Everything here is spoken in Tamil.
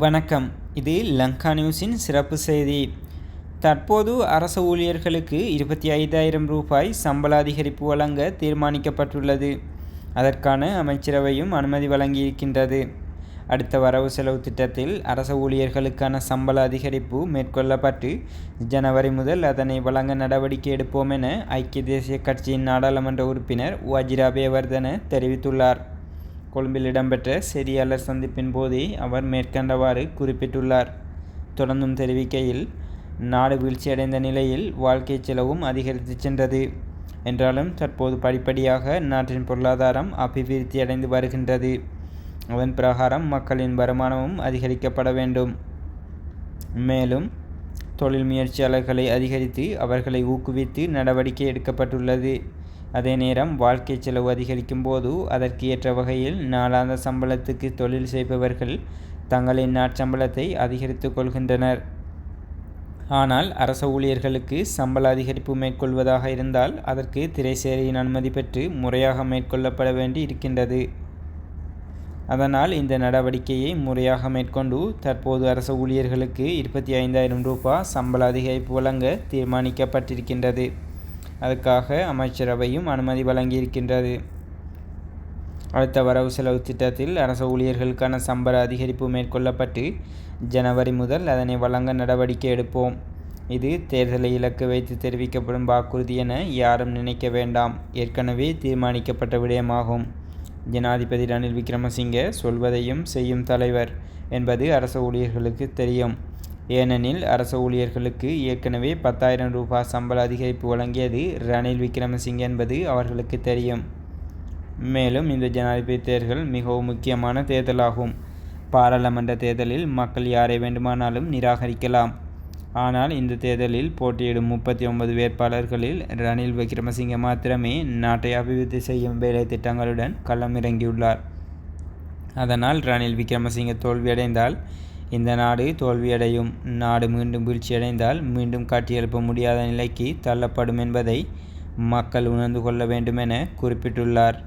வணக்கம். இது லங்கா நியூஸின் சிறப்பு செய்தி. தற்போது அரசு ஊழியர்களுக்கு இருபத்தி ஐந்தாயிரம் ரூபாய் சம்பள அதிகரிப்பு வழங்க தீர்மானிக்கப்பட்டுள்ளது. அதற்கான அமைச்சரவையும் அனுமதி வழங்கியிருக்கின்றது. அடுத்த வரவு செலவு திட்டத்தில் அரச ஊழியர்களுக்கான சம்பள அதிகரிப்பு மேற்கொள்ளப்பட்டு ஜனவரி முதல் அதனை வழங்க நடவடிக்கை எடுப்போம் என ஐக்கிய தேசிய கட்சியின் நாடாளுமன்ற உறுப்பினர் வஜிராபேவர்தன தெரிவித்துள்ளார். கொழும்பில் இடம்பெற்ற செய்தியாளர் சந்திப்பின் போதே அவர் மேற்கண்டவாறு குறிப்பிட்டுள்ளார். தொடர்ந்தும் தெரிவிக்கையில் நாடு வீழ்ச்சியடைந்த நிலையில் வாழ்க்கை செலவும் அதிகரித்து சென்றது. என்றாலும் தற்போது படிப்படியாக நாட்டின் பொருளாதாரம் அபிவிருத்தியடைந்து வருகின்றது. அதன் பிரகாரம் மக்களின் வருமானமும் அதிகரிக்கப்பட வேண்டும். மேலும் தொழில் முயற்சியாளர்களை அதிகரித்து அவர்களை ஊக்குவித்து நடவடிக்கை எடுக்கப்பட்டுள்ளது. அதே நேரம் வாழ்க்கை செலவு அதிகரிக்கும் போது அதற்கு ஏற்ற வகையில் நாளாந்த சம்பளத்துக்கு தொழில் செய்பவர்கள் தங்களின் நாட்சம்பளத்தை அதிகரித்து கொள்கின்றனர். ஆனால் அரச ஊழியர்களுக்கு சம்பள அதிகரிப்பு மேற்கொள்வதாக இருந்தால் அதற்கு திரைசேரியின் அனுமதி பெற்று முறையாக மேற்கொள்ளப்பட வேண்டி இருக்கின்றது. அதனால் இந்த நடவடிக்கையை முறையாக மேற்கொண்டு தற்போது அரச ஊழியர்களுக்கு இருபத்தி ஐந்தாயிரம் ரூபாய் சம்பள அதிகரிப்பு வழங்க தீர்மானிக்கப்பட்டிருக்கின்றது. அதுக்காக அமைச்சரவையும் அனுமதி வழங்கியிருக்கின்றது. அடுத்த வரவு செலவு திட்டத்தில் அரசு ஊழியர்களுக்கான சம்பள அதிகரிப்பு மேற்கொள்ளப்பட்டு ஜனவரி முதல் அதனை வழங்க நடவடிக்கை எடுப்போம். இது தேர்தலை இலக்கு வைத்து தெரிவிக்கப்படும் வாக்குறுதி என யாரும் நினைக்க வேண்டாம். ஏற்கனவே தீர்மானிக்கப்பட்ட விடயமாகும். ஜனாதிபதி ரணில் விக்ரமசிங்கே சொல்வதையும் செய்யும் தலைவர் என்பது அரசு ஊழியர்களுக்கு தெரியும். ஏனெனில் அரசு ஊழியர்களுக்கு ஏற்கனவே பத்தாயிரம் ரூபாய் சம்பள அதிகரிப்பு வழங்கியது ரணில் விக்ரமசிங்கே என்பது அவர்களுக்கு தெரியும். மேலும் இந்த ஜனாதிபதி தேர்தல் மிகவும் முக்கியமான தேர்தலாகும். பாராளுமன்ற தேர்தலில் மக்கள் யாரை வேண்டுமானாலும் நிராகரிக்கலாம். ஆனால் இந்த தேர்தலில் போட்டியிடும் முப்பத்தி ஒன்பது வேட்பாளர்களில் ரணில் விக்ரமசிங்க மாத்திரமே நாட்டை அபிவிருத்தி செய்யும் வேலை திட்டங்களுடன் களமிறங்கியுள்ளார். அதனால் ரணில் விக்ரமசிங்க தோல்வியடைந்தால் இந்த நாடு தோல்வியடையும். நாடு மீண்டும் வீழ்ச்சியடைந்தால் மீண்டும் காட்டியெழுப்ப முடியாத நிலைக்கு தள்ளப்படும் என்பதை மக்கள் உணர்ந்து கொள்ள வேண்டுமென குறிப்பிட்டுள்ளார்.